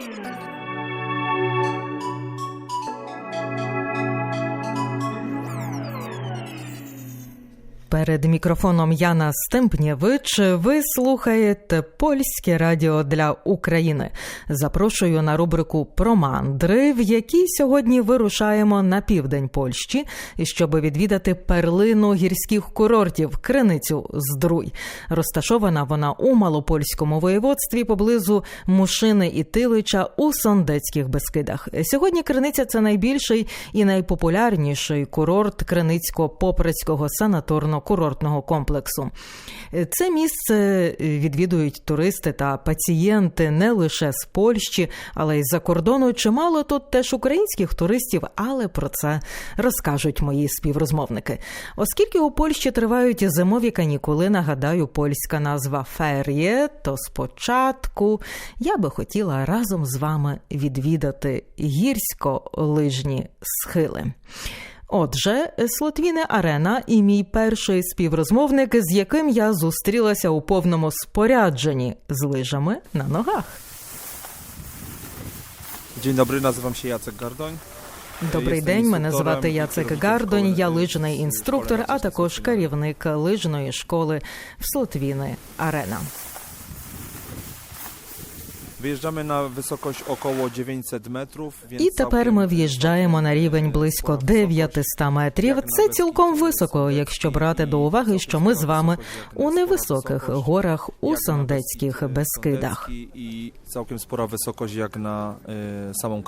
Thank you. Перед мікрофоном Яна Стемпнєвич ви слухаєте польське радіо для України. Запрошую на рубрику про мандри, в якій сьогодні вирушаємо на південь Польщі, щоб відвідати перлину гірських курортів Криницю Здруй. Розташована вона у малопольському воєводстві поблизу Мушини і Тилича у Сондецьких Бескидах. Сьогодні Криниця це найбільший і найпопулярніший курорт Криницько-Попрацького санаторно курортного комплексу. Це місце відвідують туристи та пацієнти не лише з Польщі, але й за кордону. Чимало тут теж українських туристів, але про це розкажуть мої співрозмовники. Оскільки у Польщі тривають зимові канікули, нагадаю, польська назва фер'є, то спочатку я би хотіла разом з вами відвідати гірсько-лижні схили. Отже, Слотвіне Арена і мій перший співрозмовник, з яким я зустрілася у повному спорядженні з лижами на ногах. Dzień dobry, nazywam się Jacek Gardoń. Добрий день, мене звати Яцек Гардонь. Я лижний інструктор, а також керівник лижної школи в Слотвіни Арена. Wyjeżdżamy na wysokość około 900 metrów, więc І тепер ми в'їжджаємо на рівень близько 900 метрів. Це цілком високо, якщо брати до уваги, що ми з вами у невисоких горах у Сондецьких Бескидах. I całkiem spora wysokość jak na y, samą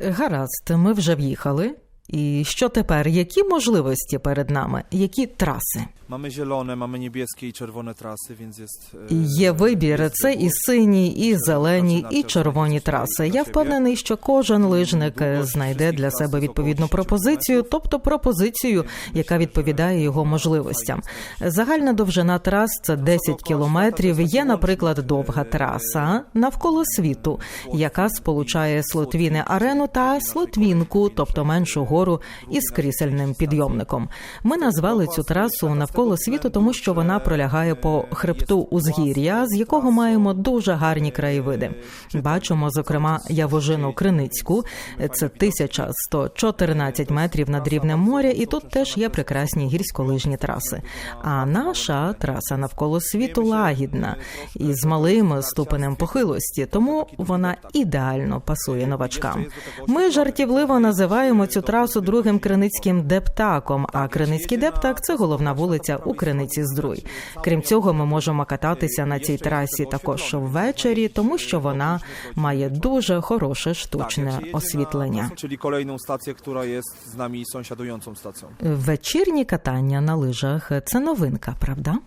Гаразд, ми вже в'їхали. І що тепер? Які можливості перед нами? Які траси? Mamy zielone, mamy niebieskie i czerwone trasy, więc jest... Є вибір. Це і сині, і зелені, і червоні траси. Я впевнений, що кожен лижник знайде для себе відповідну пропозицію, тобто пропозицію, яка відповідає його можливостям. Загальна довжина трас це 10 кілометрів. Є, наприклад, довга траса навколо світу, яка сполучає Слотвіне арену та Слотвінку, тобто меншу гору із крісельним підйомником. Ми назвали цю трасу навколо світу, тому що вона пролягає по хребту узгір'я, з якого маємо дуже гарні краєвиди. Бачимо, зокрема, Явожину Криницьку, це 1114 метрів над рівнем моря, і тут теж є прекрасні гірськолижні траси. А наша траса навколо світу лагідна і з малим ступенем похилості, тому вона ідеально пасує новачкам. Ми жартівливо називаємо цю трасу другим криницьким дептаком. А Криницький дептак це головна вулиця у Криниці Здруй. Крім цього, ми можемо кататися на цій трасі також ввечері, тому що вона має дуже хороше штучне освітлення. Czyli kolejną stację, która jest z nami sąsiadującą stacją. Вечірні катання на лижах це новинка, правда?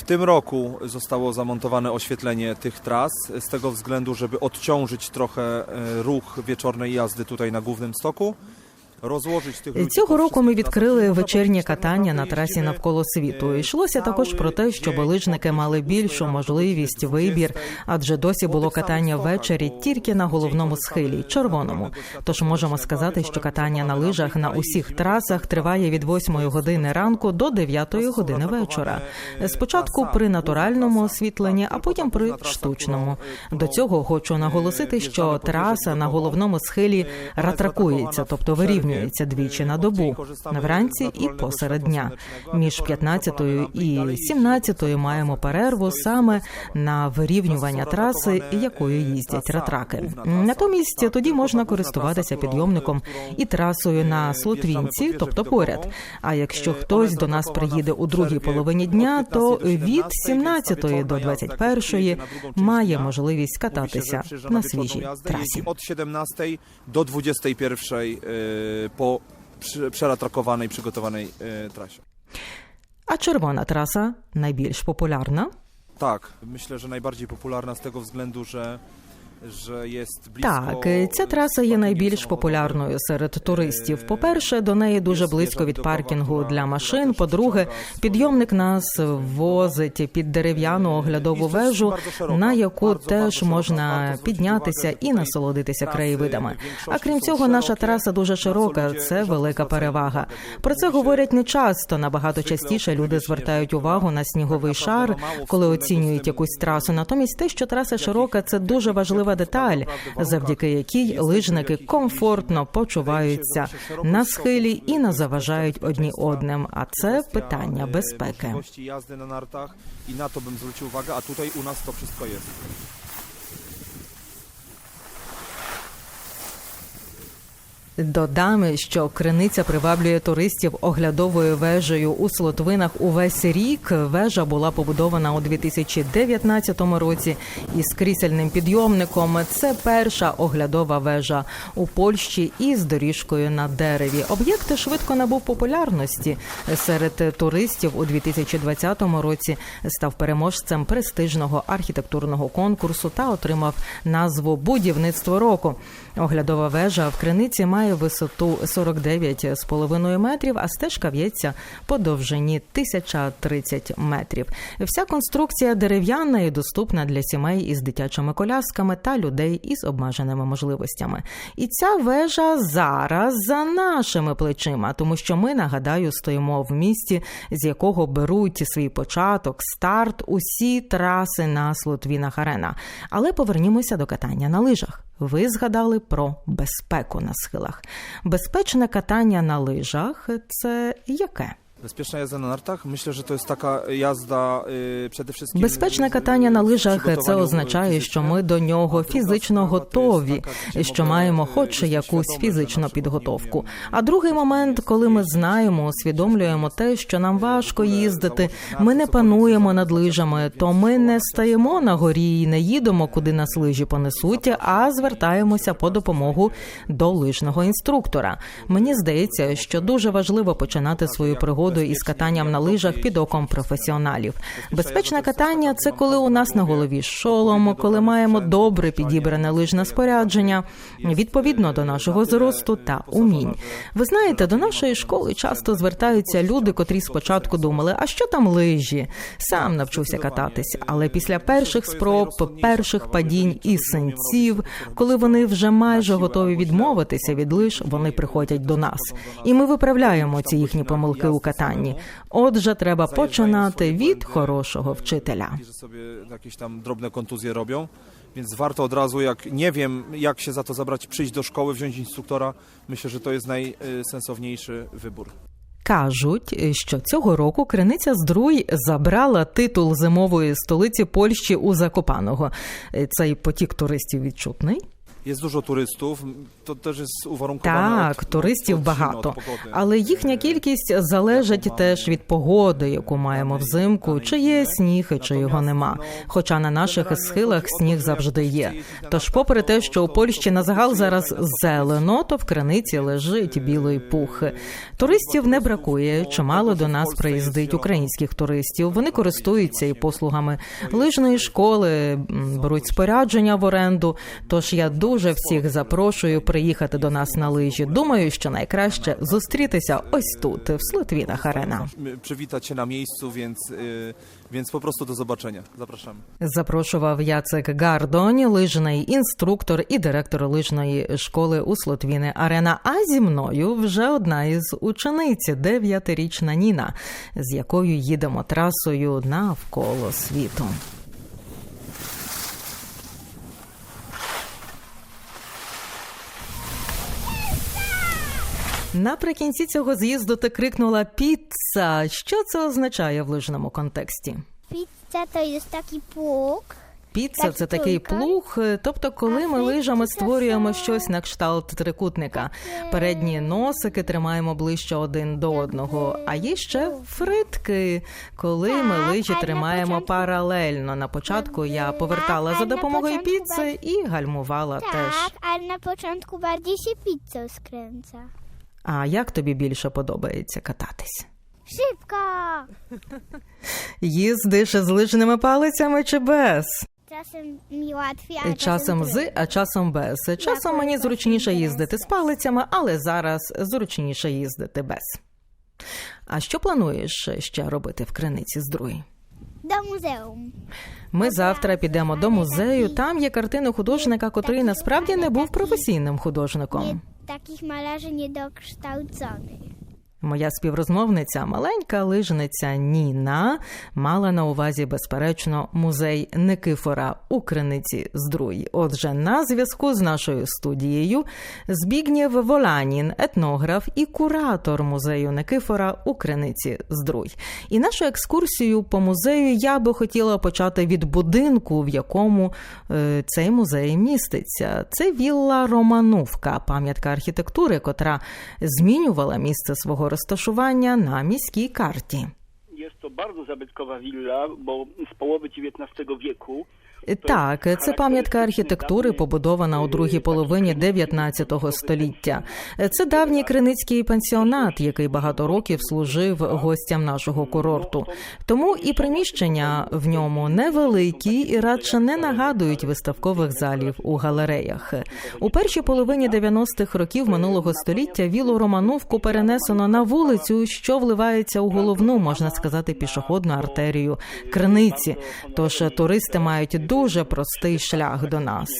W tym roku zostało zamontowane oświetlenie tych tras z tego względu, żeby odciążyć trochę e, ruch wieczornej jazdy tutaj na głównym stoku. Цього року ми відкрили вечірнє катання на трасі навколо світу. е, Йшлося також про те, щоб лижники мали більшу можливість вибір, адже досі було катання ввечері тільки на головному схилі, червоному. Тож можемо сказати, що катання на лижах на усіх трасах триває від 8 години ранку до 9 години вечора. Спочатку при натуральному освітленні, а потім при штучному. До цього хочу наголосити, що траса на головному схилі ратракується, тобто вирівнюється двічі на добу вранці і посеред дня. Між 15 і 17 маємо перерву саме на вирівнювання траси, якою їздять ратраки. Натомість тоді можна користуватися підйомником і трасою на Слотвінці, тобто поряд. А якщо хтось до нас приїде у другій половині дня, то від 17 до 21 має можливість кататися на свіжій трасі. Od 17 do 21 e, po przy- przeratrakowanej, przygotowanej e, trasie. А червона траса найбільш популярна. Tak, myślę, że najbardziej popularna z tego względu, że, że jest blisko... Так, ця траса є найбільш популярною серед туристів. По-перше, до неї дуже близько від паркінгу для машин. По-друге, підйомник нас возить під дерев'яну оглядову вежу, на яку теж можна піднятися і насолодитися краєвидами. А крім цього, наша траса дуже широка. Це велика перевага. Про це говорять не часто. Набагато частіше люди звертають увагу на сніговий шар, коли оцінюють якусь трасу. Натомість те, що траса широка, це дуже важлива деталь, завдяки якій лижники комфортно почуваються на схилі і не заважають одні одним. А це питання безпеки. Я на нартах і на то бим bym увагу, а тут у нас то все wszystko Додам, що криниця приваблює туристів оглядовою вежею у Слотвинах увесь рік. Вежа була побудована у 2019 році із крісельним підйомником. Це перша оглядова вежа у Польщі із доріжкою на дереві. Об'єкт швидко набув популярності серед туристів у 2020 році. Став переможцем престижного архітектурного конкурсу та отримав назву Будівництво року. Оглядова вежа в криниці має висоту 49,5 метрів, а стежка в'ється по довжині 1030 метрів. Вся конструкція дерев'яна і доступна для сімей із дитячими колясками та людей із обмеженими можливостями. І ця вежа зараз за нашими плечима, тому що ми нагадаю стоїмо в місті, з якого беруть свій початок, старт усі траси на Слотвінах Арена. Але повернімося до катання на лижах. Ви згадали про безпеку на схилах. Безпечне катання на лижах це яке? Bezpieczna jazda na nartach? Myślę, że to jest taka jazda przede wszystkim... Безпечне катання на лижах це означає, що ми до нього фізично готові, що маємо хоч якусь фізичну підготовку. А другий момент, коли ми знаємо, усвідомлюємо те, що нам важко їздити, ми не пануємо над лижами, то ми не стаємо на горі і не їдемо, куди нас лижі понесуть, а звертаємося по допомогу до лижного інструктора. Мені здається, що дуже важливо починати свою пригоду із катанням на лижах під оком професіоналів. Безпечне катання це коли у нас на голові шолом, коли маємо добре підібране лижне спорядження, відповідно до нашого зросту та умінь. Ви знаєте, до нашої школи часто звертаються люди, котрі спочатку думали, а що там лижі? Сам навчуся кататись, але після перших спроб, перших падінь і синців, коли вони вже майже готові відмовитися від лиж, вони приходять до нас, і ми виправляємо ці їхні помилки у катанні. Отже, треба починати від хорошого вчителя. Sobie jakieś tam drobne kontuzje robią, więc warto od razu, jak nie wiem, jak się za to zabrać, przyjść do szkoły, wziąć instruktora. Myślę, że to jest najsensowniejszy wybór. Кажуть, що цього року криниця Здруй забрала титул зимової столиці Польщі у Закопаного. Цей потік туристів відчутний. Dużo turystów, to też jest uwarunkowane Так, туристів багато, але їхня кількість залежить теж від погоди, яку маємо взимку, чи є сніг, чи його нема. Хоча на наших схилах сніг завжди є. Тож, попри те, що у Польщі на загал зараз зелено, то в криниці лежить білий пух. Туристів не бракує. Чимало до нас приїздить українських туристів. Вони користуються і послугами лижної школи, беруть спорядження в оренду. Тож я дуже всіх запрошую приїхати до нас на лижі. Думаю, що найкраще зустрітися ось тут, в Слотвінах Арена. się na miejscu, więc, więc po prostu do zobaczenia. Zapraszamy. Запрошував Яцек Гардонь, лижний інструктор і директор лижної школи у Слотвіни Арена. А зі мною вже одна із учениць, дев'ятирічна Ніна, з якою їдемо трасою навколо світу. Наприкінці цього з'їзду ти крикнула піца. Що це означає в лижному контексті? Pizza to jest taki pług. Піца це такий плуг, тобто, коли ми лижами створюємо щось на кшталт трикутника. Передні носики тримаємо ближче один до одного. А є ще фритки, коли ми лижі тримаємо паралельно. На початку я повертала за допомогою початку піци і гальмувала теж. Na początku bardziej się pizzą skręca. А як тобі більше подобається кататись? Szybko! Їздиш з лижними палицями чи без? Mi łatwiej, a Часом з, а часом без. Часом мені зручніше їздити з палицями, але зараз зручніше їздити без. А що плануєш ще робити в криниці з друї? Do музею. Ми завтра підемо до музею. Там є картини художника, котрий насправді не був професійним художником. Таких malarzy niedokształconych. Моя співрозмовниця, маленька лижниця Ніна, мала на увазі, безперечно, музей Никифора у Криниці Здруй. Отже, на зв'язку з нашою студією Збігнєв Воланін, етнограф і куратор музею Никифора у Криниці Здруй. І нашу екскурсію по музею я би хотіла почати від будинку, в якому е, цей музей міститься. Це вілла Романовка, пам'ятка архітектури, котра змінювала місце свого roztoszowania na miejskiej karcie. Jest to bardzo zabytkowa willa, bo z połowy XIX wieku Так, це пам'ятка архітектури, побудована у другій половині 19 століття. Це давній криницький пансіонат, який багато років служив гостям нашого курорту. Тому і приміщення в ньому невеликі і радше не нагадують виставкових залів у галереях. У першій половині 90-х років минулого століття вілу Романовку перенесено на вулицю, що вливається у головну, можна сказати, пішохідну артерію криниці. Тож туристи мають дуже простий шлях до нас.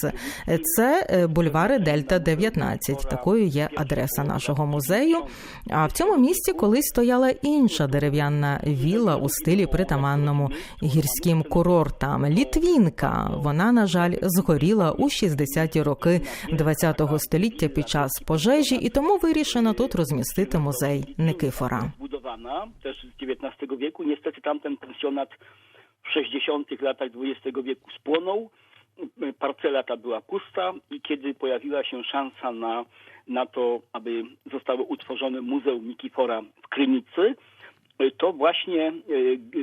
Це е, бульвари Дельта 19. Такою є адреса нашого музею. А в цьому місті колись стояла інша дерев'яна вілла у стилі притаманному гірським курортам. Літвінка. Вона, на жаль, згоріла у 60-ті роки ХХ століття під час пожежі, і тому вирішено тут розмістити музей Никифора. Zbudowana też z XIX wieku. Niestety tamten pensjonat 60 latach XX wieku spłonął. Parcela ta była pusta i kiedy pojawiła się szansa na, na to, aby zostało utworzone Muzeum Nikifora w Krynicy, to właśnie e,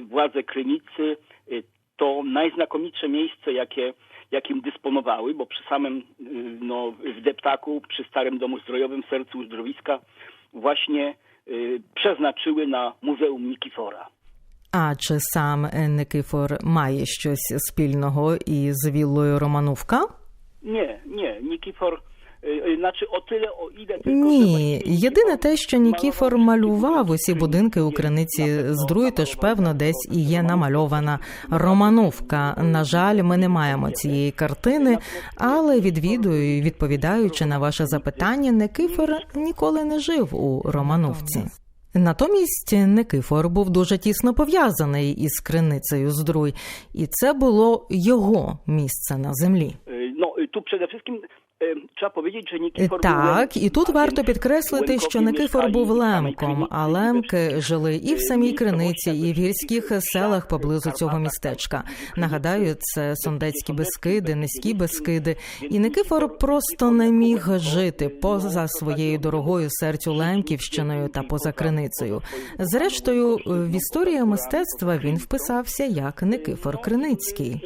władze Krynicy e, to najznakomitsze miejsce, jakie, jakim dysponowały, bo przy samym e, no, w deptaku, przy Starym Domu Zdrojowym, sercu uzdrowiska, właśnie przeznaczyły na Muzeum Nikifora. А чи сам Никифор має щось спільного із віллою Романовка? E, znaczy o tyle, o ile tylko... że Ні, єдине те, що Нікіфор малював усі будинки у криниці Здруй, тож певно десь і є намальована Романовка. На жаль, ми не маємо цієї картини, але відвідую, і відповідаючи на ваше запитання, Никифор ніколи не жив у Романовці. Натомість Никифор був дуже тісно пов'язаний із криницею Здруй, і це було його місце на землі. Ну тут перед tu był Так, і тут варто підкреслити, що Никифор був лемком, а лемки жили і в самій криниці, і в гірських селах поблизу цього містечка. Нагадаю, це Сондецькі Бескиди, Низькі Бескиди. І Никифор просто не міг жити поза своєю дорогою серцю Лемківщиною та поза криницею. Зрештою, в історію мистецтва він вписався як Никифор Криницький.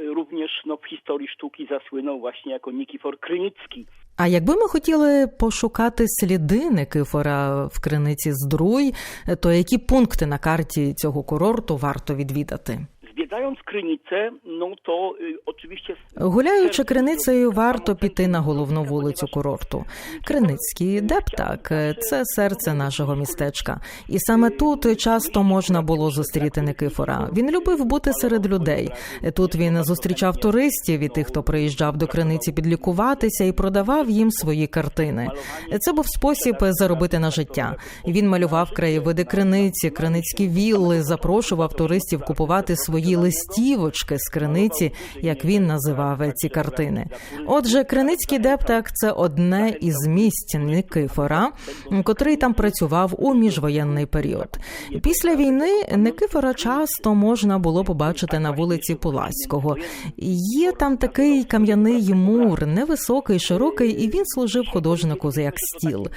Również no, w historii sztuki zasłynął właśnie jako Nikifor Krynicki. А якби ми хотіли пошукати сліди Никифора в криниці Здруй, то які пункти на карті цього курорту варто відвідати? Zwiedzając Krynicę, no to y, oczywiście... Гуляючи криницею, варто піти на головну вулицю курорту. Криницький дептак це серце нашого містечка, і саме тут часто можна було зустріти Никифора. Він любив бути серед людей. Тут він зустрічав туристів і тих, хто приїжджав до криниці підлікуватися і продавав їм свої картини. Це був спосіб заробити на життя. Він малював краєвиди криниці, криницькі вілли, запрошував туристів купувати свої листівочки з криниці, як він називав ці картини. Отже, криницький дептак це одне із місць Никифора, котрий там працював у міжвоєнний період. Після війни Никифора часто можна було побачити на вулиці Пуласького. Є там такий кам'яний мур, невисокий, широкий, і він служив художнику як стіл.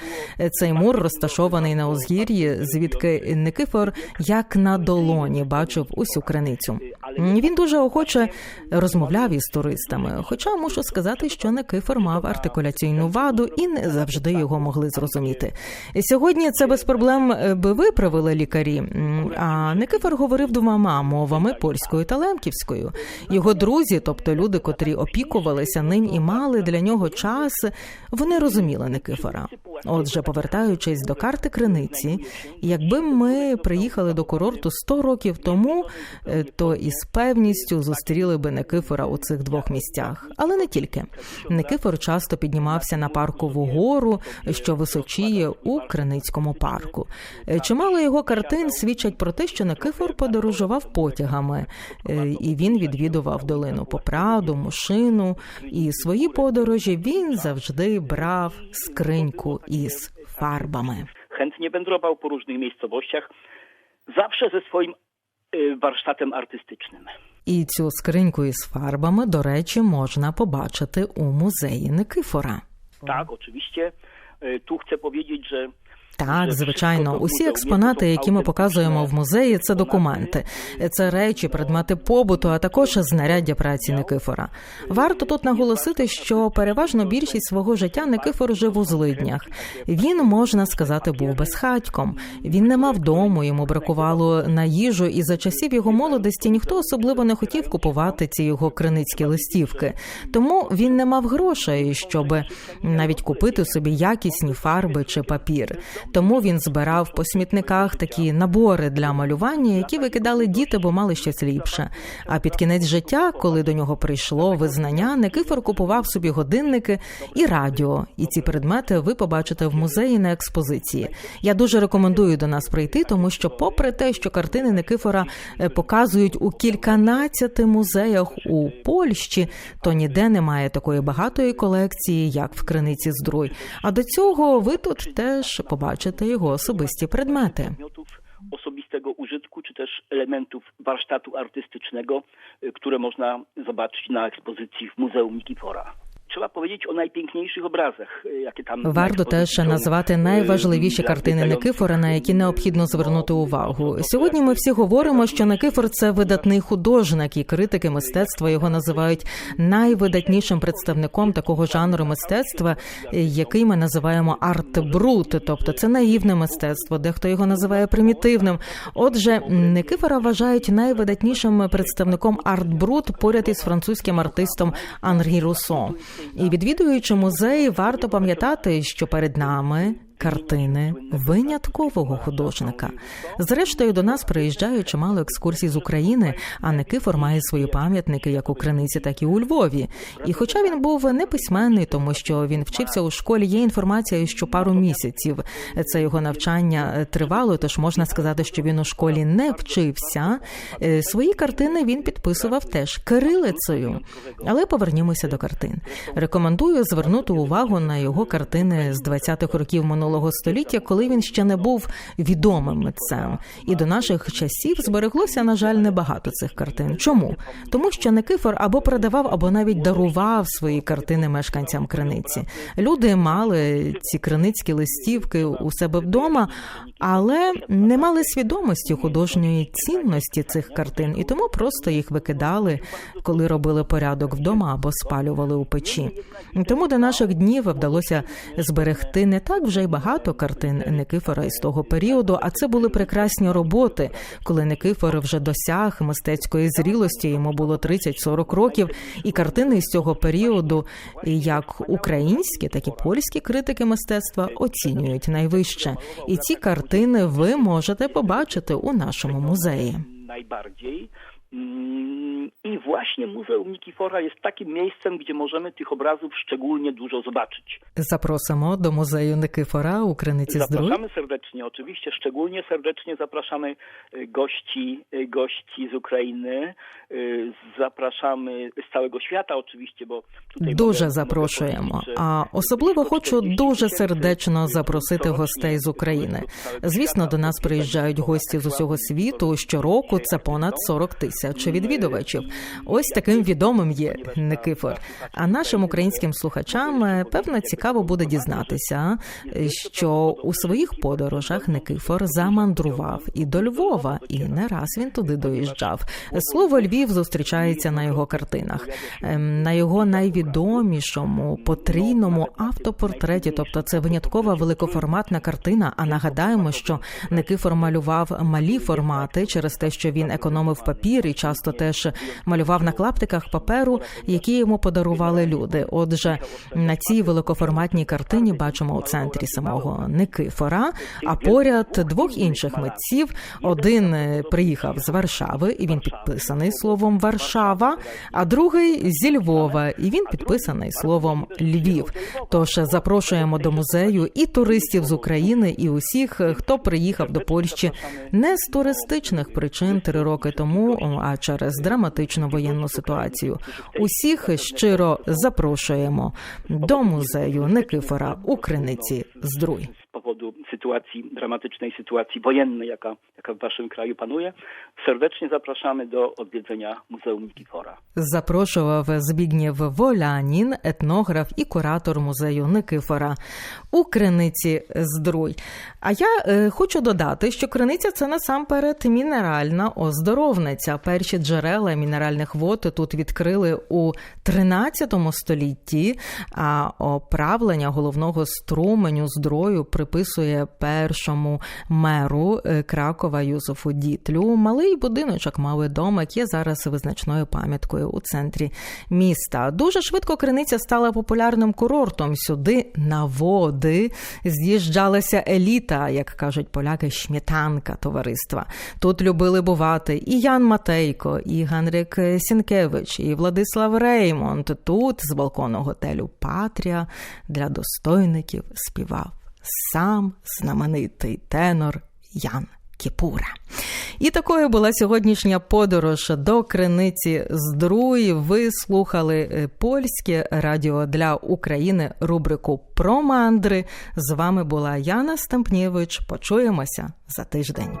Цей мур розташований на узгір'ї, звідки Никифор як на долоні бачив усю криницю. Він дуже охоче розмовляв із туристами. Хоча мушу сказати, що Никифор мав артикуляційну ваду і не завжди його могли зрозуміти. Сьогодні це без проблем е, би виправили лікарі. А Никифор говорив двома мовами польською та лемківською. Його друзі, тобто люди, котрі опікувалися ним і мали для нього час, вони розуміли Никифора. Отже, повертаючись до карти криниці, якби ми приїхали до курорту 100 років тому, е, то із певністю зустріли би Никифора у цих двох місцях. Але не тільки. Никифор часто піднімався на паркову гору, що височіє у Криницькому парку. Чимало його картин свідчать про те, що Никифор подорожував потягами, е, і він відвідував долину Попраду, Мушину. І свої подорожі він завжди брав скриньку із фарбами. Chętnie wędrował po różnych miejscowościach, zawsze ze swoim warsztatem artystycznym. І цю скриньку із фарбами, до речі, можна побачити у музеї Никифора. Tak, oczywiście. Y, Tu chcę powiedzieć, że Так, звичайно, усі експонати, які ми показуємо в музеї, це документи, це речі, предмети побуту, а також знаряддя праці Никифора. Варто тут наголосити, що переважно більшість свого життя Никифор жив у злиднях. Він можна сказати, був безхатьком. Він не мав дому, йому бракувало на їжу, і за часів його молодості ніхто особливо не хотів купувати ці його криницькі листівки. Тому він не мав грошей, щоб навіть купити собі якісні фарби чи папір. Тому він збирав по смітниках такі набори для малювання, які викидали діти, бо мали щось ліпше. А під кінець життя, коли до нього прийшло визнання, Никифор купував собі годинники і радіо. І ці предмети ви побачите в музеї на експозиції. Я дуже рекомендую до нас прийти, тому що, попри те, що картини Никифора е, показують у кільканадцяти музеях у Польщі, то ніде немає такої багатої колекції, як в криниці Здруй. А до цього ви тут теж побачите його особисті предмети. przedmiotów osobistego użytku, czy też elementów warsztatu artystycznego, y, które można zobaczyć na ekspozycji w Muzeum Nikifora. Trzeba powiedzieć o najpiękniejszych obrazach, jakie tam na Варто теж назвати найважливіші картини Никифора, на які необхідно звернути увагу. Сьогодні ми всі говоримо, що Никифор це видатний художник, і критики мистецтва його називають найвидатнішим представником такого жанру мистецтва, який ми називаємо арт-брут, тобто це наївне мистецтво, дехто його називає примітивним. Отже, Никифора вважають найвидатнішим представником арт-брут поряд із французьким артистом Анрі Руссо. І відвідуючи музей, варто пам'ятати, що перед нами. Картини виняткового художника. Зрештою, до нас приїжджають чимало екскурсій з України, а Никифор має свої пам'ятники як у Криниці, так і у Львові. І хоча він був не письменний, тому що він вчився у школі, є інформація, що пару місяців це його навчання тривало, тож можна сказати, що він у школі не вчився. Е, Свої картини він підписував теж кирилицею. Але повернімося до картин. Рекомендую звернути увагу на його картини з 20-х років минулого століття, коли він ще не був відомим митцем. І до наших часів збереглося, на жаль, небагато цих картин. Чому? Тому що Никифор або продавав, або навіть дарував свої картини мешканцям криниці. Люди мали ці криницькі листівки у себе вдома, але не мали свідомості художньої цінності цих картин, і тому просто їх викидали, коли робили порядок вдома або спалювали у печі. Тому до наших днів вдалося зберегти не так вже й багато картин Никифора із того періоду, а це були прекрасні роботи, коли Никифор вже досяг мистецької зрілості, йому було 30-40 років, і картини із цього періоду, як українські, так і польські критики мистецтва оцінюють найвище. І ці картини ви можете побачити у нашому музеї. najbardziej. Mm, I właśnie Muzeum Nikifora jest takim miejscem, gdzie możemy tych obrazów szczególnie dużo zobaczyć. До музею Никифора у Криниці Здруй. Zapraszamy serdecznie, oczywiście, szczególnie serdecznie zapraszamy gości, gości z Ukrainy, zapraszamy z całego świata oczywiście, bo tutaj Дуже запрошуємо. А особливо хочу 140 дуже сердечно запросити гостей з України. z całego Звісно, świata. до нас приїжджають гості з усього світу. Щороку це понад 40 тисяч відвідувачів. Ось таким відомим є Никифор. А нашим українським слухачам е, певно цікаво буде дізнатися, що у своїх подорожах Никифор замандрував і до Львова, і не раз він туди доїжджав. Слово Львів зустрічається на його картинах, Ем, на його найвідомішому потрійному автопортреті, тобто це виняткова великоформатна картина. А нагадаємо, що Никифор малював малі формати через те, що він економив папір Котрий часто теж малював на клаптиках паперу, які йому подарували люди. Отже, на цій великоформатній картині бачимо у центрі самого Никифора, а поряд двох інших митців. Один е, приїхав з Варшави, і він підписаний словом Варшава, а другий зі Львова, і він підписаний словом Львів. Тож запрошуємо до музею і туристів з України, і усіх, е, хто приїхав до Польщі не з туристичних причин три роки тому, а через драматичну воєнну ситуацію. Усіх щиро запрошуємо до музею Никифора у Криниці Здруй. Sytuacji, dramatycznej sytuacji wojennej, jaka, jaka w waszym kraju panuje. Serdecznie zapraszamy do odwiedzenia Muzeum Nikifora. Запрошував Збігнєв Волянін, етнограф і куратор музею Никифора у Криниці Здруй. А я е, хочу додати, що криниця це насамперед мінеральна оздоровниця. Перші джерела мінеральних вод тут відкрили у 13 столітті, а оправлення головного струменю здрою приписує першому меру е, Кракова Юзефу Дітлю. Малий будиночок, малий домик є зараз визначною пам'яткою у центрі міста. Дуже швидко криниця стала популярним курортом. Сюди на води з'їжджалася еліта, як кажуть поляки, шмітанка товариства. Тут любили бувати і Ян Матейко, і Генрик Сінкевич, і Владислав Реймонд. Тут з балкону готелю Патрія для достойників співав сам знаменитий тенор Ян Кіпура. І такою була сьогоднішня подорож до криниці здруї. Ви слухали е, польське радіо для України рубрику про мандри. З вами була Яна Стемпнєвич. Почуємося за тиждень.